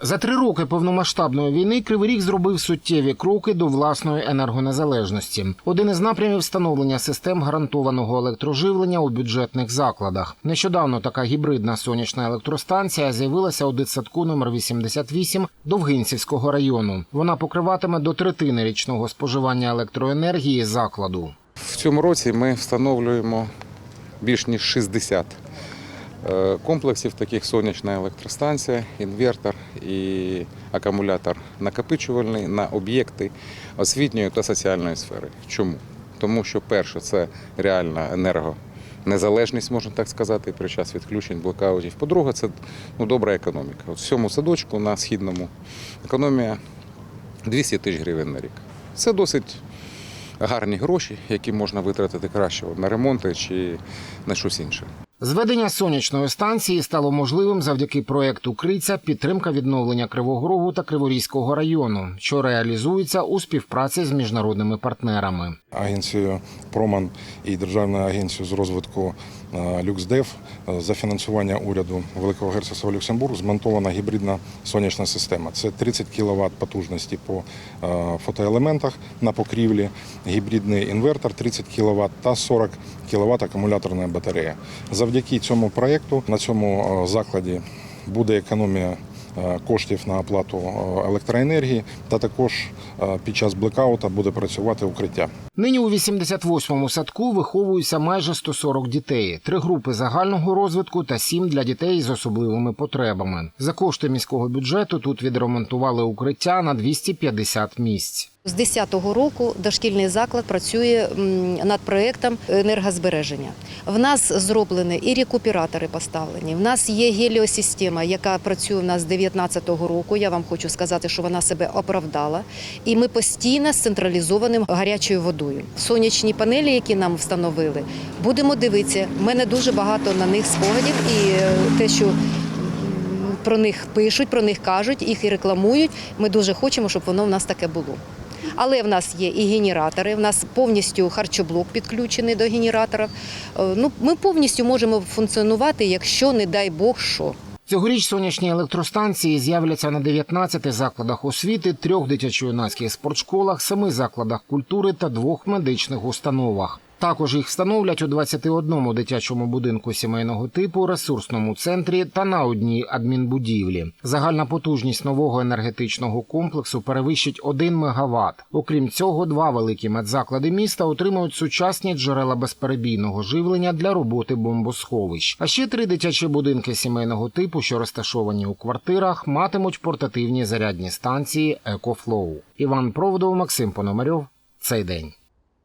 За три роки повномасштабної війни Кривий Ріг зробив суттєві кроки до власної енергонезалежності. Один із напрямів встановлення систем гарантованого електроживлення у бюджетних закладах. Нещодавно така гібридна сонячна електростанція з'явилася у дитсадку номер 88 Довгинцівського району. Вона покриватиме до третини річного споживання електроенергії закладу. В цьому році ми встановлюємо більш ніж 60 е, комплексів таких сонячна електростанція, інвертор і акумулятор накопичувальний на об'єкти освітньої та соціальної сфери. Чому? Тому що перше це реальна енергонезалежність, можна так сказати, при час відключень блокаутів. По-друге, це ну, добра економіка. От в цьому садочку на східному економія 200 тисяч гривень на рік. Це досить гарні гроші, які можна витратити краще на ремонти чи на щось інше. Зведення сонячної станції стало можливим завдяки проекту Криця підтримка відновлення Кривого Рогу та Криворізького району, що реалізується у співпраці з міжнародними партнерами. агенцією Проман і Державною агенцією з розвитку Люксдев за фінансування уряду Великого Герцогства Люксембург змонтована гібридна сонячна система. Це 30 кВт потужності по фотоелементах на покрівлі, гібридний інвертор 30 кВт та 40 кВт акумуляторна батарея. Завдяки цьому проєкту на цьому е, закладі буде економія е, коштів на оплату е, електроенергії, та також під час блекаута буде працювати укриття. Нині у 88-му садку виховуються майже 140 дітей, три групи загального розвитку та сім для дітей з особливими потребами. За кошти міського бюджету тут відремонтували укриття на 250 місць. З 10-го року дошкільний заклад працює над проєктом енергозбереження. В нас зроблені і рекуператори поставлені. В нас є геліосистема, яка працює в нас з 19-го року. Я вам хочу сказати, що вона себе оправдала. І ми постійно з централізованим гарячою водою. Сонячні панелі, які нам встановили, будемо дивитися. У мене дуже багато на них спогадів і е, те, що про них пишуть, про них кажуть, їх і рекламують. Ми дуже хочемо, щоб воно в нас таке було. Але в нас є і генератори, в нас повністю харчоблок підключений до генераторів. Е, Ну, ми повністю можемо функціонувати, якщо, не дай Бог, що. Цьогоріч сонячні електростанції з'являться на 19 закладах освіти, трьох дитячо-юнацьких спортшколах, семи закладах культури та двох медичних установах. Також їх встановлять у 21 дитячому будинку сімейного типу, ресурсному центрі та на одній адмінбудівлі. Загальна потужність нового енергетичного комплексу перевищить 1 МВт. Окрім цього, два великі медзаклади міста отримають сучасні джерела безперебійного живлення для роботи бомбосховищ. А ще три дитячі будинки сімейного типу, що розташовані у квартирах, матимуть портативні зарядні станції «Екофлоу». Іван Проводов, Максим Пономарьов. Цей день.